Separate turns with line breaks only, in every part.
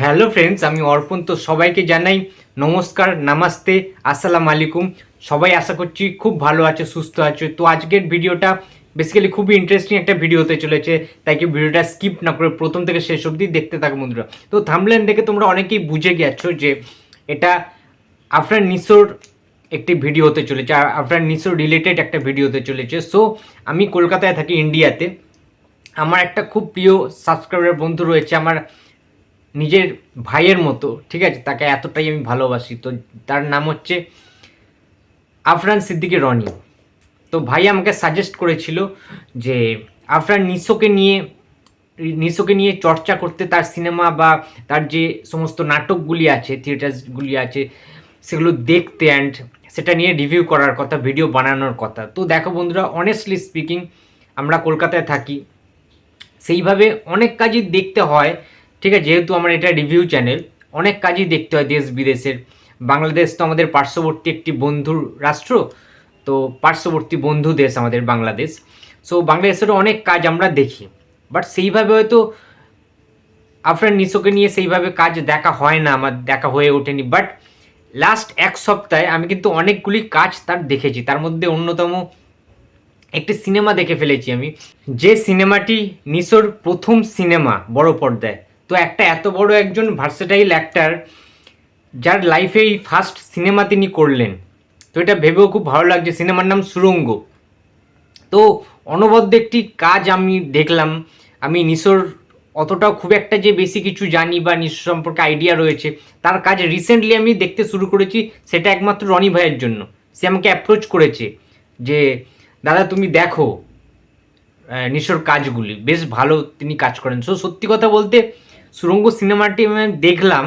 Hello friends আমি অর্পণ। তো সবাইকে জানাই নমস্কার, নামাস্তে, আসসালাম আলাইকুম। সবাই আশা করছি খুব ভালো আছে, সুস্থ আছে। তো আজকের ভিডিওটা বেসিক্যালি খুবই ইন্টারেস্টিং একটা ভিডিও হতে চলেছে। তাই কি ভিডিওটা স্কিপ না করে প্রথম থেকে শেষ অবধি দেখতে থাকো বন্ধুরা। তো থামলেন দেখে তোমরা অনেকেই বুঝে গেছো যে এটা আফরান নিসোর একটি ভিডিও হতে চলেছে, আর আফরান নিসোর রিলেটেড একটা ভিডিও হতে চলেছে। সো আমি কলকাতায় থাকি ইন্ডিয়াতে আমার একটা খুব প্রিয় সাবস্ক্রাইবার বন্ধু রয়েছে, আমার নিজের ভাইয়ের মতো, ঠিক আছে? তাকে এতটাই আমি ভালোবাসি। তো তার নাম হচ্ছে আফরান সিদ্দিকি রনি। তো ভাই আমাকে সাজেস্ট করেছিল যে আফরান নিশোকে নিয়ে নিশোকে নিয়ে চর্চা করতে তার সিনেমা বা তার যে সমস্ত নাটকগুলি আছে থিয়েটার্সগুলি আছে, সেগুলো দেখতে অ্যান্ড সেটা নিয়ে রিভিউ করার কথা ভিডিও বানানোর কথা। তো দেখো বন্ধুরা অনেস্টলি স্পিকিং আমরা কলকাতায় থাকি, সেইভাবে অনেক কাজই দেখতে হয়। ঠিক আছে, যেহেতু আমার এটা রিভিউ চ্যানেল অনেক কাজই দেখতে হয় দেশ বিদেশের। বাংলাদেশ তো আমাদের পার্শ্ববর্তী একটি বন্ধুর রাষ্ট্র, তো পার্শ্ববর্তী বন্ধু দেশ আমাদের বাংলাদেশ। সো বাংলাদেশেরও অনেক কাজ আমরা দেখি। বাট সেইভাবে হয়তো আফরান নিশোকে নিয়ে সেইভাবে কাজ দেখা হয় না, আমার দেখা হয়ে ওঠেনি। বাট লাস্ট এক সপ্তাহে আমি কিন্তু অনেকগুলি কাজ তার দেখেছি। তার মধ্যে অন্যতম একটি সিনেমা দেখে ফেলেছি আমি। যে সিনেমাটি নিশোর প্রথম সিনেমা, বড় পর্দায় তো একটা এত বড় একজন ভার্সেটাইল অ্যাক্টার যার লাইফে এই ফার্স্ট সিনেমা তিনি করলেন। তো এটা ভেবেও খুব ভালো লাগছে সিনেমার নাম সুরঙ্গ। তো অনবদ্য একটি কাজ আমি দেখলাম। আমি নিশোর অতটাও খুব একটা যে বেশি কিছু জানি বা নিশো সম্পর্কে আইডিয়া রয়েছে, তার কাজ রিসেন্টলি আমি দেখতে শুরু করেছি, সেটা একমাত্র রনি ভাইয়ের জন্য। সে আমাকে অ্যাপ্রোচ করেছে যে, দাদা, তুমি দেখো নিশোর কাজগুলি। বেশ ভালো তিনি কাজ করেন। সো সত্যি কথা বলতে সুরঙ্গ সিনেমাটি আমি দেখলাম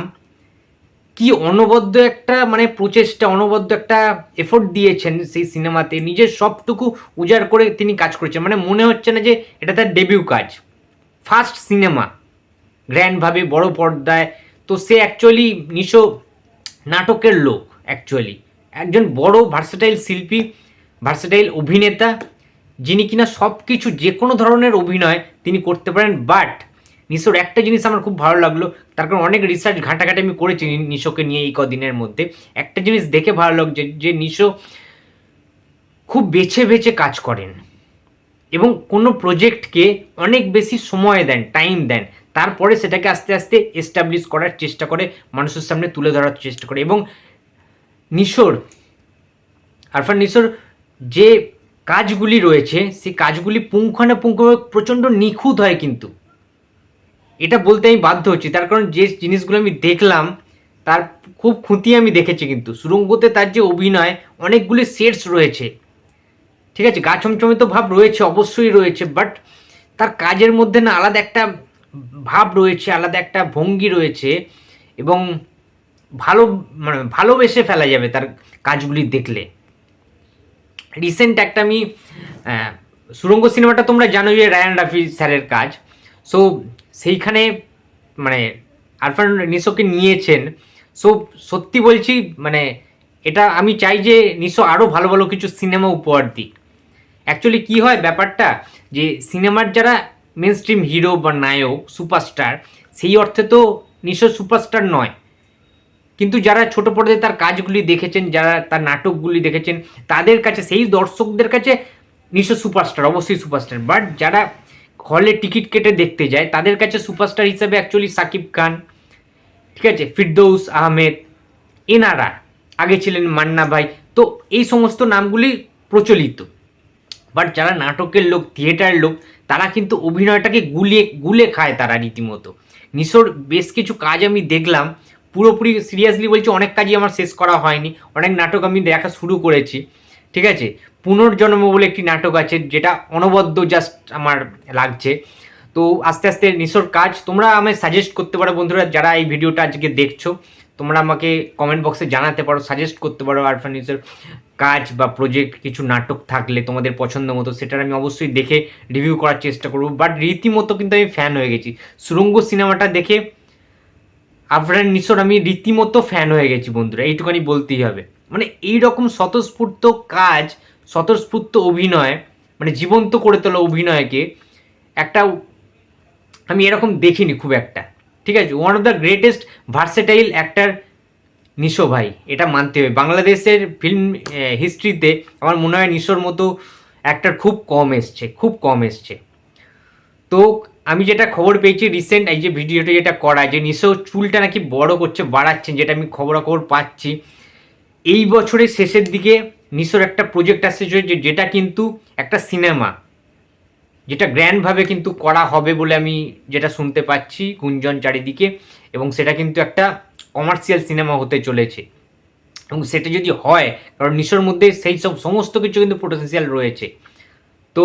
কি অনবদ্য একটা মানে প্রচেষ্টা, অনবদ্য একটা এফোর্ট দিয়েছেন সেই সিনেমাতে। নিজের সবটুকু উজাড় করে তিনি কাজ করেছেন। মানে মনে হচ্ছে না যে এটা তার ডেবিউ কাজ। ফার্স্ট সিনেমা গ্র্যান্ডভাবে বড় পর্দায়। তো সে অ্যাকচুয়ালি নিশো নাটকের লোক অ্যাকচুয়ালি একজন বড় ভার্সেটাইল শিল্পী ভার্সেটাইল অভিনেতা, যিনি কিনা সব কিছু যে কোনো ধরনের অভিনয় তিনি করতে পারেন বাট নিশোর একটা জিনিস আমার খুব ভালো লাগল, তার কারণ অনেক রিসার্চ ঘাটাঘাটি আমি করেছি নিশোকে নিয়ে এই কদিনের মধ্যে। একটা জিনিস দেখে ভালো লাগছে যে নিশো খুব বেছে বেছে কাজ করেন এবং কোনো প্রজেক্টকে অনেক বেশি সময় দেন টাইম দেন। তারপরে সেটাকে আস্তে আস্তে এস্টাবলিশ করার চেষ্টা করে, মানুষের সামনে তুলে ধরার চেষ্টা করে এবং নিশোর, আরফান নিশোর যে কাজগুলি রয়েছে, সেই কাজগুলি পুঙ্খানুপুঙ্খ প্রচণ্ড নিখুঁত হয় কিন্তু। এটা বলতে আমি বাধ্য হচ্ছি। তার কারণ যে জিনিসগুলো আমি দেখলাম, তার খুব খুঁতি আমি দেখেছি কিন্তু। সুরঙ্গতে তার যে অভিনয়, অনেকগুলি সেটস রয়েছে। ঠিক আছে, গা ছমছমে তো ভাব রয়েছে, অবশ্যই রয়েছে বাট তার কাজের মধ্যে না আলাদা একটা ভাব রয়েছে, আলাদা একটা ভঙ্গি রয়েছে এবং ভালো মানে ভালোবেসে ফেলা যাবে তার কাজগুলি দেখলে। রিসেন্ট একটা আমি সুরঙ্গ সিনেমাটা তোমরা জানো যে রায়ান রাফি স্যারের কাজ। সো সেইখানে মানে আরফান নিশোকে নিয়েছেন। সো সত্যি বলছি মানে এটা আমি চাই যে নিশো আরও ভালো ভালো কিছু সিনেমা উপহার দিক। অ্যাকচুয়ালি কী হয় ব্যাপারটা? যে সিনেমার যারা মেন স্ট্রিম হিরো বা নায়ক সুপারস্টার সেই অর্থে তো নিশো সুপারস্টার নয়। কিন্তু যারা ছোট পর্দায় তার কাজগুলি দেখেছেন, যারা তার নাটকগুলি দেখেছেন, তাদের কাছে, সেই দর্শকদের কাছে নিশো সুপারস্টার অবশ্যই সুপারস্টার বাট যারা হলে টিকিট কেটে দেখতে যায়। তাদের কাছে সুপারস্টার হিসেবে অ্যাকচুয়ালি সাকিব খান, ঠিক আছে? ফিরদৌস আহমেদ, এনারা আগে ছিলেন মান্না ভাই। তো এই সমস্ত নামগুলি প্রচলিত। বাট যারা নাটকের লোক থিয়েটার লোক, তারা কিন্তু অভিনয়টাকে গুলিয়ে, গুলে খায় তারা রীতিমতো। নিশোর বেশ কিছু কাজ আমি দেখলাম। পুরোপুরি সিরিয়াসলি বলছি, অনেক কাজই আমার শেষ করা হয়নি। অনেক নাটক আমি দেখা শুরু করেছি, ঠিক আছে? পুনর্জন্ম বলে একটি নাটক আছে, যেটা অনবদ্য জাস্ট আমার লাগছে। তো আস্তে আস্তে নিশোর কাজ। তোমরা আমায় সাজেস্ট করতে পারো বন্ধুরা, যারা এই ভিডিওটা আজকে দেখছ, তোমরা আমাকে কমেন্ট বক্সে জানাতে পারো সাজেস্ট করতে পারো আরফান নিশোর কাজ বা প্রজেক্ট কিছু নাটক থাকলে তোমাদের পছন্দ মতো, সেটার আমি অবশ্যই দেখে রিভিউ করার চেষ্টা করব। বাট রীতিমতো কিন্তু আমি ফ্যান হয়ে গেছি। সুরঙ্গ সিনেমাটা দেখে আফরান নিশোর আমি রীতিমতো ফ্যান হয়ে গেছি বন্ধুরা এইটুখানি বলতেই হবে। মানে এই রকম স্বতঃস্ফূর্ত কাজ স্বতঃস্ফূর্ত অভিনয় মানে জীবন্ত করে তোলা অভিনয়কে একটা, আমি এরকম দেখিনি খুব একটা, ঠিক আছে? One of the greatest versatile actor Nisho ভাই, এটা মানতে হবে। বাংলাদেশের ফিল্ম হিস্ট্রিতে আমার মনে হয় নিশোর মতো অ্যাক্টার খুব কম এসছে, খুব কম এসছে। তো আমি যেটা খবর পেয়েছি রিসেন্ট এই যে ভিডিওটা যেটা করা, যে নিশো চুলটা নাকি বড় করছে, বাড়াচ্ছেন, যেটা আমি খবরাখবর পাচ্ছি। এই বছরের শেষের দিকে নিশোর একটা প্রজেক্ট আসছে যেটা কিন্তু একটা সিনেমা যেটা গ্র্যান্ডভাবে কিন্তু করা হবে বলে আমি যেটা শুনতে পাচ্ছি গুঞ্জন চারিদিকে এবং সেটা কিন্তু একটা কমার্শিয়াল সিনেমা হতে চলেছে। এবং সেটা যদি হয়, কারণ নিশোর মধ্যে সেই সব সমস্ত কিছু কিন্তু পোটেন্সিয়াল রয়েছে। তো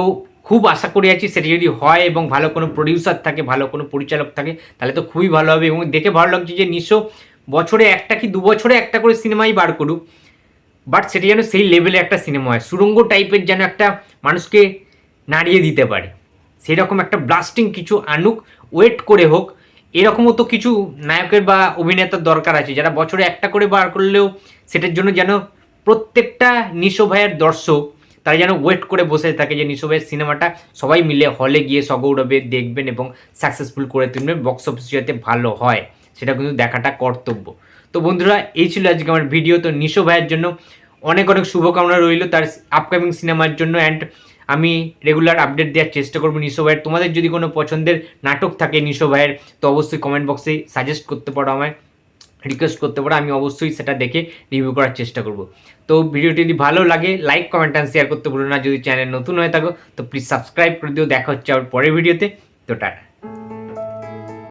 খুব আশা করি আছি সেটা যদি হয় এবং ভালো কোনো প্রডিউসার থাকে, ভালো কোনো পরিচালক থাকে, তাহলে তো খুবই ভালো হবে। এবং দেখে ভালো লাগছে যে নিশো বছরে একটা কি দু বছরে একটা করে সিনেমাই বার করুক। বাট সেটা যেন সেই লেভেলে একটা সিনেমা হয়। সুরঙ্গ টাইপের যেন একটা মানুষকে নাড়িয়ে দিতে পারে। সেরকম একটা ব্লাস্টিং কিছু আনুক ওয়েট করে হোক, এরকমও তো কিছু নায়কের বা অভিনেতার দরকার আছে। যারা বছরে একটা করে বার করলেও সেটার জন্য যেন প্রত্যেকটা নিশো ভাইয়ের দর্শক, তারা যেন ওয়েট করে বসে থাকে যে নিশো ভাইয়ের সিনেমাটা সবাই মিলে হলে গিয়ে সগৌরবে দেখবেন এবং সাকসেসফুল করে তুলবেন বক্স অফিস যাতে ভালো হয়। সেটা কিন্তু দেখাটা কর্তব্য। তো বন্ধুরা, এই ছিল আজকে আমার ভিডিও তো নিশো ভাইয়ের জন্য অনেক অনেক শুভকামনা রইল তার আপকামিং সিনেমার জন্য অ্যান্ড আমি রেগুলার আপডেট দেওয়ার চেষ্টা করব নিশো ভাইয়ের। তোমাদের যদি কোনো পছন্দের নাটক থাকে নিশো ভাইয়ের, তো অবশ্যই কমেন্ট বক্সে সাজেস্ট করতে পারো আমায় রিকোয়েস্ট করতে পারো, আমি অবশ্যই সেটা দেখে রিভিউ করার চেষ্টা করব। তো ভিডিওটি যদি ভালো লাগে লাইক কমেন্ট অ্যান্ড শেয়ার করতে ভুলো না। যদি চ্যানেল নতুন হয়ে থাকো, তো প্লিজ সাবস্ক্রাইব করে দিও। দেখা হচ্ছে আবার পরের ভিডিওতে। তো টাটা।